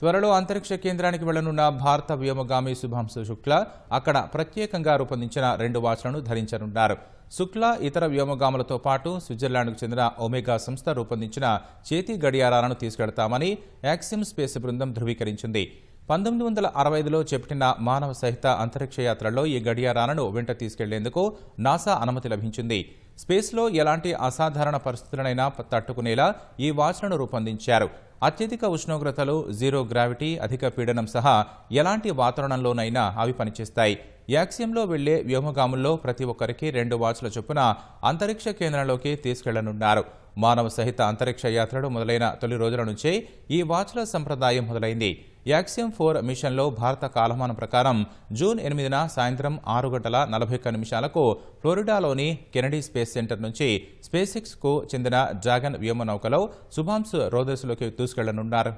త్వరలో అంతరిక్ష కేంద్రానికి వెళ్ళనున్న భారత వ్యోమగామి శుభాంశు శుక్ల అక్కడ ప్రత్యేకంగా రూపొందించిన రెండు వాచ్లను ధరించనున్నారు. శుక్ల ఇతర వ్యోమగాములతో పాటు స్విట్జర్లాండ్కు చెందిన ఒమేగా సంస్థ రూపొందించిన చేతి గడియారాలను తీసుకెడతామని యాక్సిమ్ స్పేస్ బృందం ధృవీకరించింది. పంతొమ్మిది వందల అరవై ఐదులో చేపట్టిన మానవ సహిత అంతరిక్ష యాత్రలో ఈ గడియారాలను వెంట తీసుకెళ్ళేందుకు నాసా అనుమతి లభించింది. స్పేస్లో ఎలాంటి అసాధారణ పరిస్థితులనైనా తట్టుకునేలా ఈ వాచ్లను రూపొందించారు. అత్యధిక ఉష్ణోగ్రతలు జీరో గ్రావిటీ అధిక పీడనం సహా ఎలాంటి వాతావరణంలోనైనా అవి పనిచేస్తాయి. యాక్సియంలో వెళ్ళే వ్యోమగాముల్లో ప్రతి ఒక్కరికి రెండు వాచ్ల చొప్పున అంతరిక్ష కేంద్రంలోకి తీసుకెళ్ళనున్నారు. మానవ సహిత అంతరిక్ష యాత్రలు మొదలైన తొలి రోజుల నుంచే ఈ వాచ్ల సంప్రదాయం మొదలైంది. యాక్సియం ఫోర్ మిషన్లో భారత కాలమానం ప్రకారం జూన్ ఎనిమిదిన సాయంత్రం ఆరు గంటల నలభై ఒక్క నిమిషాలకు ఫ్లోరిడాలోని కెనడీ స్పేస్ సెంటర్ నుంచి స్పేసిక్స్కు చెందిన డ్రాగన్ వ్యోమనౌకలో శుభాంశు రోదస్లోకి దూసుకెళ్ళనున్నారు.